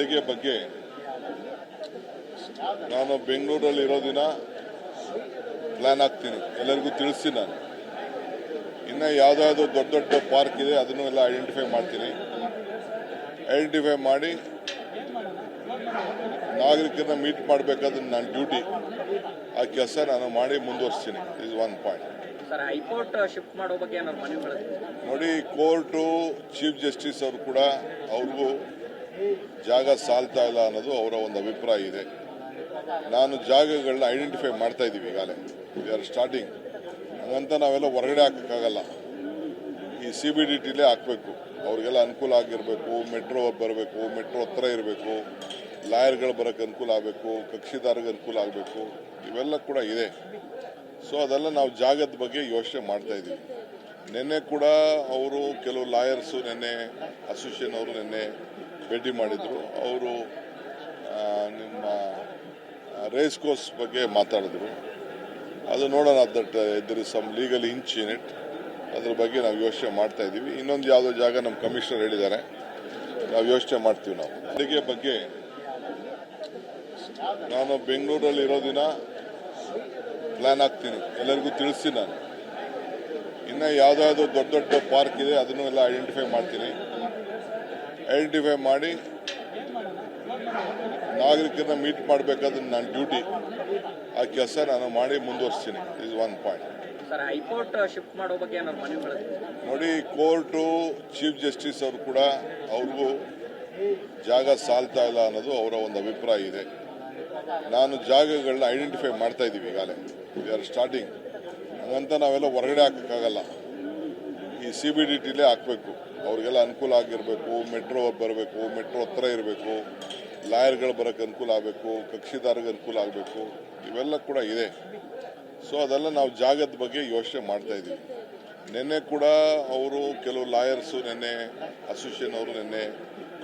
ಅಡುಗೆ ಬಗ್ಗೆ ನಾನು ಬೆಂಗಳೂರಲ್ಲಿ ಇರೋ ದಿನ ಪ್ಲಾನ್ ಆಗ್ತೀನಿ ಎಲ್ಲರಿಗೂ ತಿಳಿಸ್ತೀನಿ ನಾನು. ಇನ್ನು ಯಾವುದಾದ್ರು ದೊಡ್ಡ ದೊಡ್ಡ ಪಾರ್ಕ್ ಇದೆ ಅದನ್ನು ಎಲ್ಲ ಐಡೆಂಟಿಫೈ ಮಾಡ್ತೀನಿ. ಐಡೆಂಟಿಫೈ ಮಾಡಿ ನಾಗರಿಕರನ್ನ ಮೀಟ್ ಮಾಡಬೇಕಾದ್ರೆ ನನ್ನ ಡ್ಯೂಟಿ ಆ ಕೆಲಸ ನಾನು ಮಾಡಿ ಮುಂದುವರಿಸ್ತೀನಿ. ಇಸ್ ಒನ್ ಪಾಯಿಂಟ್ ನೋಡಿ ಕೋರ್ಟು ಚೀಫ್ ಜಸ್ಟಿಸ್ ಅವರು ಕೂಡ ಅವ್ರಿಗೂ ಜಾಗ ಸಾಲ್ತಾ ಇಲ್ಲ ಅನ್ನೋದು ಅವರ ಒಂದು ಅಭಿಪ್ರಾಯ ಇದೆ. ನಾನು ಜಾಗಗಳನ್ನ ಐಡೆಂಟಿಫೈ ಮಾಡ್ತಾ ಇದ್ದೀವಿ ಈಗಾಗಲೇ. ವಿ ಆರ್ ಸ್ಟಾರ್ಟಿಂಗ್ ಹಂಗಂತ ನಾವೆಲ್ಲ ಹೊರಗಡೆ ಹಾಕೋಕ್ಕಾಗಲ್ಲ. ಈ ಸಿ ಬಿ ಡಿ ಟಿಲೇ ಹಾಕಬೇಕು. ಅವ್ರಿಗೆಲ್ಲ ಅನುಕೂಲ ಆಗಿರಬೇಕು ಮೆಟ್ರೋ ಬರಬೇಕು ಮೆಟ್ರೋ ಹತ್ರ ಇರಬೇಕು, ಲಾಯರ್ಗಳು ಬರೋಕ್ಕೆ ಅನುಕೂಲ ಆಗಬೇಕು ಕಕ್ಷಿದಾರಿಗೆ ಅನುಕೂಲ ಆಗಬೇಕು, ಇವೆಲ್ಲ ಕೂಡ ಇದೆ. ಸೊ ಅದೆಲ್ಲ ನಾವು ಜಾಗದ ಬಗ್ಗೆ ಯೋಚನೆ ಮಾಡ್ತಾ ಇದ್ದೀವಿ. ನಿನ್ನೆ ಕೂಡ ಅವರು ಕೆಲವು ಲಾಯರ್ಸು, ನಿನ್ನೆ ಅಸೋಸಿಯೇಷನ್ ಅವರು ನಿನ್ನೆ ಭೇಟಿ ಮಾಡಿದರು. ಅವರು ನಿಮ್ಮ ರೇಸ್ ಕೋರ್ಸ್ ಬಗ್ಗೆ ಮಾತಾಡಿದ್ರು. ಅದು ನೋಡೋಣ ದಟ್ ಇದ್ರ some legal inch in it ಅದ್ರ ಬಗ್ಗೆ ನಾವು ಯೋಚನೆ ಮಾಡ್ತಾ ಇದ್ದೀವಿ. ಇನ್ನೊಂದು ಯಾವುದೋ ಜಾಗ ನಮ್ಮ ಕಮಿಷನರ್ ಹೇಳಿದ್ದಾರೆ. ನಾವು ಯೋಚನೆ ಮಾಡ್ತೀವಿ ನಾವು. ಅಡುಗೆ ಬಗ್ಗೆ ನಾನು ಬೆಂಗಳೂರಲ್ಲಿ ಇರೋ ದಿನ ಪ್ಲಾನ್ ಆಗ್ತೀನಿ ಎಲ್ಲರಿಗೂ ತಿಳಿಸ್ತೀನಿ ನಾನು. ಇನ್ನು ಯಾವುದಾದ್ರು ದೊಡ್ಡ ದೊಡ್ಡ ಪಾರ್ಕ್ ಇದೆ ಅದನ್ನು ಎಲ್ಲ ಐಡೆಂಟಿಫೈ ಮಾಡ್ತೀನಿ. ಐಡೆಂಟಿಫೈ ಮಾಡಿ ನಾಗರಿಕರನ್ನ ಮೀಟ್ ಮಾಡಬೇಕಾದ್ರೆ ನನ್ನ ಡ್ಯೂಟಿ ಆ ಕೆಲಸ ನಾನು ಮಾಡಿ ಮುಂದುವರಿಸ್ತೀನಿ ಇಸ್ ಒನ್ ಪಾಯಿಂಟ್ ನೋಡಿ ಕೋರ್ಟು ಚೀಫ್ ಜಸ್ಟಿಸ್ ಅವರು ಕೂಡ ಅವ್ರಿಗೂ ಜಾಗ ಸಾಲ್ತಾ ಇಲ್ಲ ಅನ್ನೋದು ಅವರ ಒಂದು ಅಭಿಪ್ರಾಯ ಇದೆ. ನಾನು ಜಾಗಗಳನ್ನ ಐಡೆಂಟಿಫೈ ಮಾಡ್ತಾ ಇದ್ದೀವಿ ಈಗಾಗಲೇ. ವಿ ಆರ್ ಸ್ಟಾರ್ಟಿಂಗ್ ಹಂಗಂತ ನಾವೆಲ್ಲ ಹೊರಗಡೆ ಹಾಕೋಕ್ಕಾಗಲ್ಲ. ಈ ಸಿ ಬಿ ಡಿ ಟಿಲೇ ಹಾಕಬೇಕು. ಅವ್ರಿಗೆಲ್ಲ ಅನುಕೂಲ ಆಗಿರಬೇಕು, ಮೆಟ್ರೋ ಬರಬೇಕು, ಮೆಟ್ರೋ ಹತ್ರ ಇರಬೇಕು, ಲಾಯರ್ಗಳು ಬರೋಕ್ಕೆ ಅನುಕೂಲ ಆಗಬೇಕು ಕಕ್ಷಿದಾರಿಗೆ ಅನುಕೂಲ ಆಗಬೇಕು, ಇವೆಲ್ಲ ಕೂಡ ಇದೆ. ಸೊ ಅದೆಲ್ಲ ನಾವು ಜಾಗದ ಬಗ್ಗೆ ಯೋಚನೆ ಮಾಡ್ತಾ ಇದ್ದೀವಿ. ನಿನ್ನೆ ಕೂಡ ಅವರು ಕೆಲವು ಲಾಯರ್ಸು ನಿನ್ನೆ ಅಸೋಸಿಯೇಷನ್ ಅವರು ನಿನ್ನೆ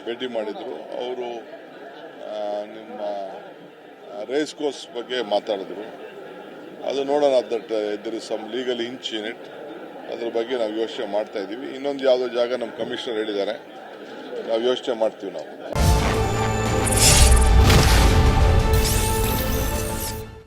ಭೇಟಿ ಮಾಡಿದರು. ಅವರು ನಿಮ್ಮ ರೇಸ್ ಕೋರ್ಸ್ ಬಗ್ಗೆ ಮಾತಾಡಿದ್ರು. ಅದು ನೋಡೋಣ that there is some legal inch in ಅದ್ರ ಬಗ್ಗೆ ನಾವು ಯೋಚನೆ ಮಾಡ್ತಾ ಇದ್ದೀವಿ ಇನ್ನೊಂದು ಯಾವುದೋ ಜಾಗ ನಮ್ಮ ಕಮಿಷನರ್ ಹೇಳಿದ್ದಾರೆ. ನಾವು ಯೋಚನೆ ಮಾಡ್ತೀವಿ ನಾವು.